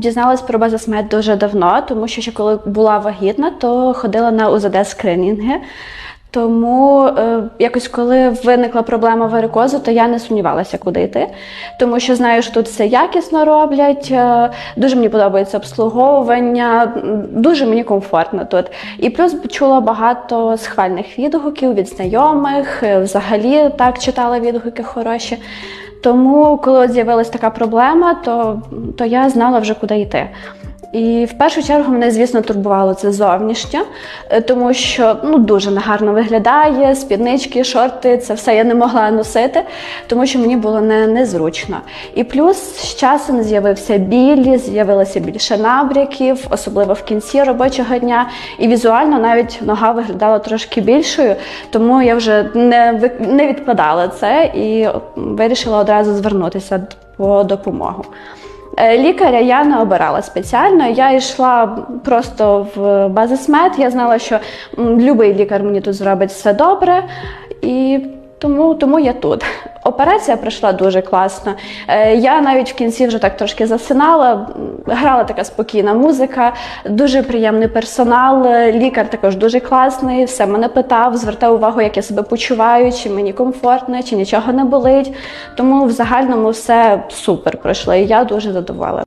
дізналась про базисмед дуже давно, тому що ще коли була вагітна, то ходила на УЗД скринінги. Тому е, якось коли виникла проблема варикозу, то я не сумнівалася, куди йти, тому що знаю, що тут все якісно роблять. е, дуже мені подобається обслуговування, дуже мені комфортно тут. І плюс чула багато схвальних відгуків від знайомих, е, взагалі так читала відгуки хороші. Тому, коли от з'явилась така проблема, то, то я знала вже куди йти. І в першу чергу мене, звісно, турбувало це зовнішнє, е, тому що ну дуже негарно виглядає, спіднички, шорти, це все я не могла носити, тому що мені було не, незручно. І плюс з часом з'явився біль, з'явилося більше набряків, особливо в кінці робочого дня. І візуально навіть нога виглядала трошки більшою, тому я вже не, не відкладала це і вирішила одразу звернутися по допомогу. Е, Лікаря я не обирала спеціально. Я йшла просто в базисмед. Я знала, що будь-який лікар мені тут зробить все добре, і тому, тому я тут. Операція пройшла дуже класно. Е, Я навіть в кінці вже так трошки засинала. Грала така спокійна музика, дуже приємний персонал. е, Лікар також дуже класний. Все мене питав, звертав увагу, як я себе почуваю, чи мені комфортно, чи нічого не болить. Тому в загальному все супер пройшло, і я дуже задоволена.